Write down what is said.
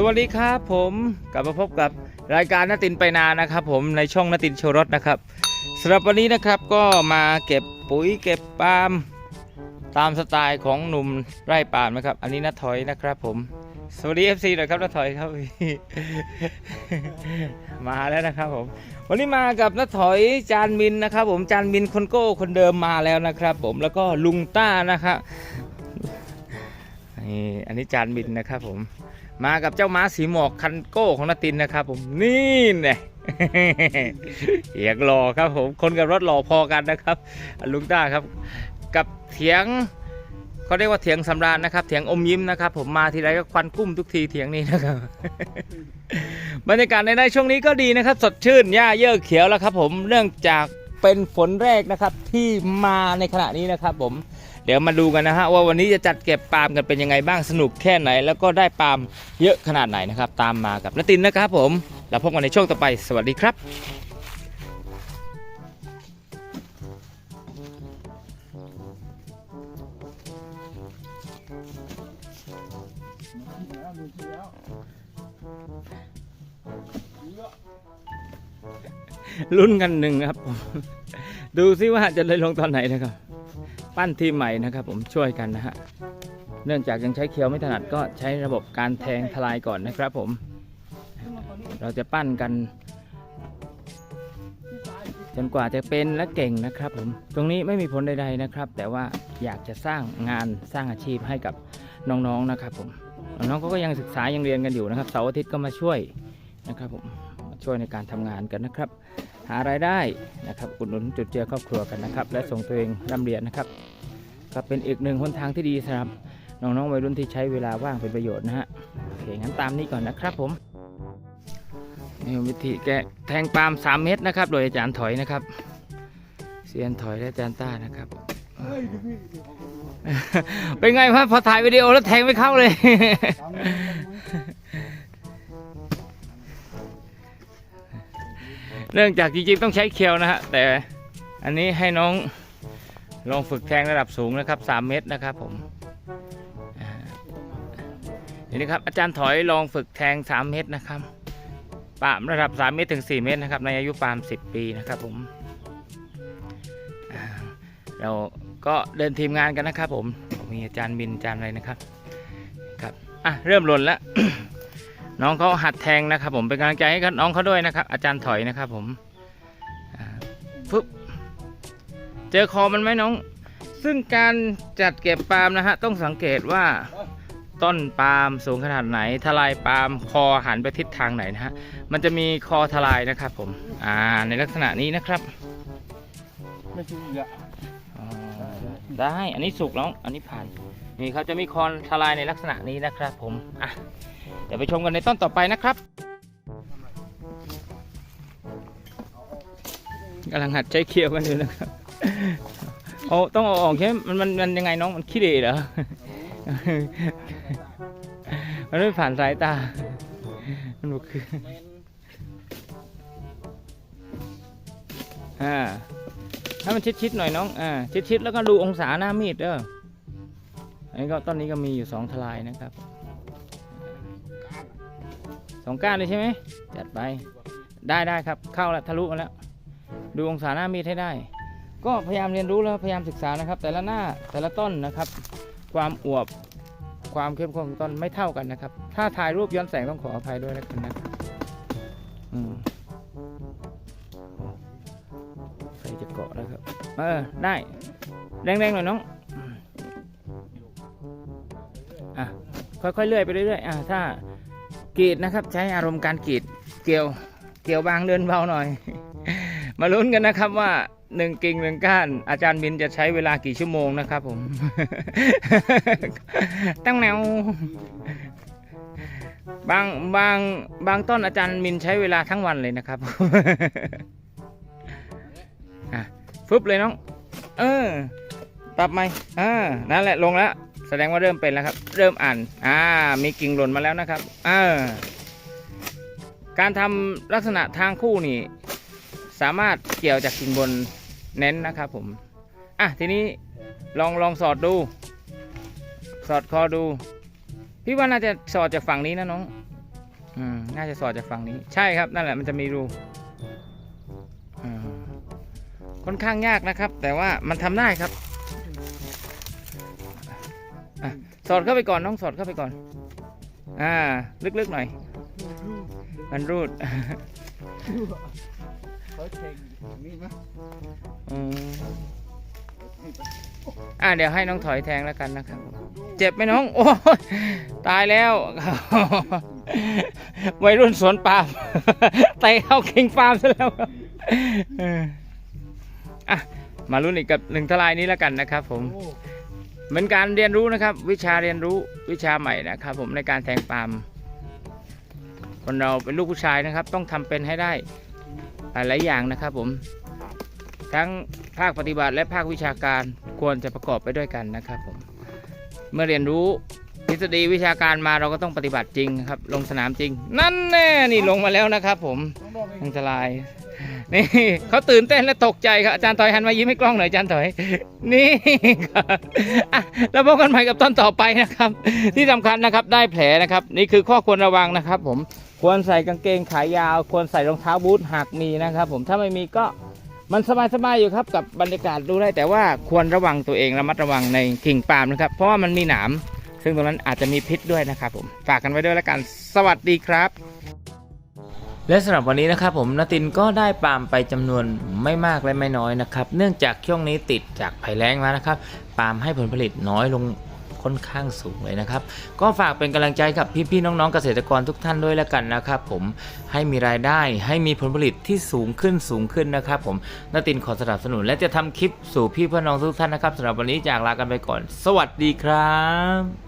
สวัสดีครับผมกลับมาพบกับรายการนาตินไปนานะครับ ผมในช่องนาตินโชรถนะครับสำหรับวันนี้นะครับก็มาเก็บปุ๋ยเก็บปาล์มตามสไตล์ของหนุ่มไร่ปาล์มนะครับ อันนี้น้าถอยนะครับ ผม สวัสดี FC หน่อยครับน้าถอยครับมาแล้วนะครับผมวันนี้มากับน้าถอยจานมินนะครับ ผมจานมินคนโก้คนเดิมมาแล้วนะครับ ผมแล้วก็ลุงต้านะครับนี่อันนี้จานมินนะครับผม มากับเจ้าม้าสีหมอกคันโก้ของนาตินนะครับ ผมนี่เนี่ยเอียกหล่อครับผมคนกับรถหล่อพอกันนะครับ ลุงต้าครับ กับเถียงเขาเรียกว่าเถียงสำราญนะครับ เถียงอมยิ้มนะครับ ผมมาทีไรก็ควันกุ้มทุกทีเถียงนี้นะครับ บรรยากาศในในช่วงนี้ก็ดีนะครับ สดชื่นหญ้าเยอะเขียวแล้วครับ ผมเนื่องจากเป็นฝนแรกนะครับที่มาในขณะนี้นะครับ ผม เดี๋ยวมาดูกันนะฮะว่าวันนี้จะจัดเก็บปาล์มกันเป็นยังไงบ้างสนุกแค่ไหน แล้วก็ได้ปาล์มเยอะขนาดไหนนะครับตามมากับนตินนะครับผมแล้วพบกันในช่วงต่อไป สวัสดีครับลุ้นกันหนึ่งครับผมดูซิว่าจะเลยลงตอนไหนนะครับ ปั้นทีมใหม่นะครับ ผมช่วยกันนะฮะเนื่องจากยังใช้เคียวไม่ถนัดก็ใช้ระบบการแทงทลายก่อนนะครับ ผม เราจะปั้นกัน จนกว่าจะเป็นและเก่งนะครับ ผม ตรงนี้ไม่มีผลใดๆนะครับ แต่ว่าอยากจะสร้างงานสร้างอาชีพให้กับน้องๆนะครับ ผมน้องก็ยังศึกษายังเรียนกันอยู่นะครับเสาร์อาทิตย์ก็มาช่วยนะครับ ผมช่วยในการทำงานกันนะครับ หารายได้นะครับอุดหนุนจุดเจือครอบครัวกันนะครับ และส่งตัวเองร่ำเรียนนะครับก็เป็นอีกหนึ่งหนทางที่ดีสำหรับน้องๆวัยรุ่นที่ใช้เวลาว่างเป็นประโยชน์นะฮะโอเคงั้นตามนี้ก่อนนะครับผมนี่วิธีแกะแทงปาล์ม3 เม็ดนะครับ โดยอาจารย์ถอยนะครับเซียนถอยและอาจารย์ต้านะครับเป็นไงครับพอถ่ายวิดีโอแล้วแทงไม่เข้าเลย เนื่องจากจริงๆต้องใช้เคียวนะฮะแต่อันนี้ให้น้องลองฝึกแทงระดับสูงนะครับ 3 เมตรนะครับผมนี่นะครับอาจารย์ถอยลองฝึกแทง 3 เมตรนะครับปามระดับ 3 เมตรถึง 4 เมตรนะครับในอายุปาม 10 ปีนะครับผมเราก็เดินทีมงานกันนะครับผมมีอาจารย์บินอาจารย์อะไรนะครับครับอะเริ่มหล่นแล้ว น้องเขาหัดแทงนะครับ ผมเป็นกำลังใจให้กับน้องเขาด้วยนะครับ อาจารย์ถอยนะครับ ผมอ่าฟึบเจอคอมันไหมน้อง ซึ่งการจัดเก็บปาล์มนะฮะต้องสังเกตว่าต้นปาล์มสูงขนาดไหน ทลายปาล์มคอหันไปทิศทางไหนนะฮะมันจะมีคอทลายนะครับ ผม อ่า ในลักษณะนี้นะครับไม่ใช่อีกอะอ๋อได้ อันนี้สุกแล้ว อันนี้ผ่าน นี่เขาจะมีคอนทลายในลักษณะนี้นะครับ ผมอะเดี๋ยวไปชมกันในต้นต่อไปนะครับกำลังหัดใช้เคียวกันอยู่นะครับโอ้ต้องเอาออกใช่ไหมมันมันมันยังไงน้องมันขี้เหร่เหรอมันไม่ผ่านสายตา มันบอกคืออ่าให้มันชิดๆหน่อยน้องอ่าชิดๆแล้วก็ดูองศาหน้ามีดเด้อ อันนี้ก็ต้นนี้ก็มีอยู่สองทลายนะครับสองก้านเลยใช่ไหมจัดไปได้ได้ครับเข้าแล้วทะลุมาแล้ว ดูองศาหน้ามีดให้ได้ ก็พยายามเรียนรู้แล้วพยายามศึกษานะครับ แต่ละหน้าแต่ละต้นนะครับ ความอวบความเข้มข้นของต้นไม่เท่ากันนะครับ ถ้าถ่ายรูปย้อนแสงต้องขออภัยด้วยนะครับนะใครจะเกาะแล้วครับ เออได้แรงๆหน่อยน้อง อะค่อยๆเลื่อยไปเรื่อยๆอะถ้ากรีดนะครับ ใช้อารมณ์การกรีดเกี่ยวเกี่ยวบางเดินเบาหน่อย มาลุ้นกันนะครับว่าหนึ่งกิ่งหนึ่งก้าน อาจารย์บินจะใช้เวลากี่ชั่วโมงนะครับผม ตั้งแนวบางบางบางต้นอาจารย์มินใช้เวลาทั้งวันเลยนะครับฟึบเลยน้อง เออปรับไหมอ่านั่นแหละลงแล้ว แสดงว่าเริ่มเป็นแล้วครับ เริ่มอ่านอ่ามีกิ่งหล่นมาแล้วนะครับอ่าการทำลักษณะทางคู่นี่ สามารถเกี่ยวจากกิ่งบนเน้นนะครับผมอะทีนี้ลองลองสอดดู สอดคอดูพี่ว่าน่าจะสอดจากฝั่งนี้นะน้องอืมน่าจะสอดจากฝั่งนี้ ใช่ครับนั่นแหละมันจะมีรูค่อนข้างยากนะครับ แต่ว่ามันทำได้ครับ สอดเข้าไปก่อนน้องสอดเข้าไปก่อน อ่า ลึกๆหน่อย มันรูดอ่าเดี๋ยวให้น้องถอยแทงแล้วกันนะครับ เจ็บไหมน้อง โอ้ตายแล้ว วัยรุ่นสวนปาล์มเตะเข้าคิงฟาร์มซะแล้วอะมาลุ้นอีกกับหนึ่งทลายนี้แล้วกันนะครับผมอ เหมือนการเรียนรู้นะครับ วิชาเรียนรู้วิชาใหม่นะครับ ผมในการแทงปาล์มคนเราเป็นลูกผู้ชายนะครับ ต้องทำเป็นให้ได้หลายๆอย่างนะครับ ผม ทั้งภาคปฏิบัติและภาควิชาการควรจะประกอบไปด้วยกันนะครับ ผม เมื่อเรียนรู้ ทฤษฎีวิชาการมาเราก็ต้องปฏิบัติจริงครับ ลงสนามจริง นั่นแน่นี่ลงมาแล้วนะครับ ผมอันตราย นี่เขาตื่นเต้นและตกใจครับอาจารย์ถอยหันมายิ้มให้กล้องหน่อยอาจารย์ถอย นี่ครับแล้วพบกันใหม่กับตอนต่อไปนะครับ ที่สำคัญนะครับได้แผลนะครับ นี่คือข้อควรระวังนะครับ ผมควรใส่กางเกงขายาว ควรใส่รองเท้าบูทหากมีนะครับ ผมถ้าไม่มีก็มันสบายๆอยู่ครับกับบรรยากาศดูได้แต่ว่าควรระวังตัวเองระมัดระวังในกิ่งปาล์มนะครับ เพราะว่ามันมีหนาม ซึ่งตรงนั้นอาจจะมีพิษด้วยนะครับผมฝากกันไว้ด้วยแล้วกันสวัสดีครับ และสำหรับวันนี้นะครับผมนตินก็ได้ปาล์มไปจำนวนไม่มากและไม่น้อยนะครับ เนื่องจากช่วงนี้ติดจากภัยแล้งมานะครับปาล์มให้ผลผลิตน้อยลงค่อนข้างสูงเลยนะครับ ก็ฝากเป็นกำลังใจกับพี่ๆน้องๆเกษตรกรทุกท่านด้วยแล้วกันนะครับผมให้มีรายได้ให้มีผลผลิตที่สูงขึ้นสูงขึ้นนะครับผมนตินขอสนับสนุน และจะทำคลิปสู่พี่เพี่อน้องทุกท่านนะครับสำหรับวันนี้จากลากันไปก่อน สวัสดีครับ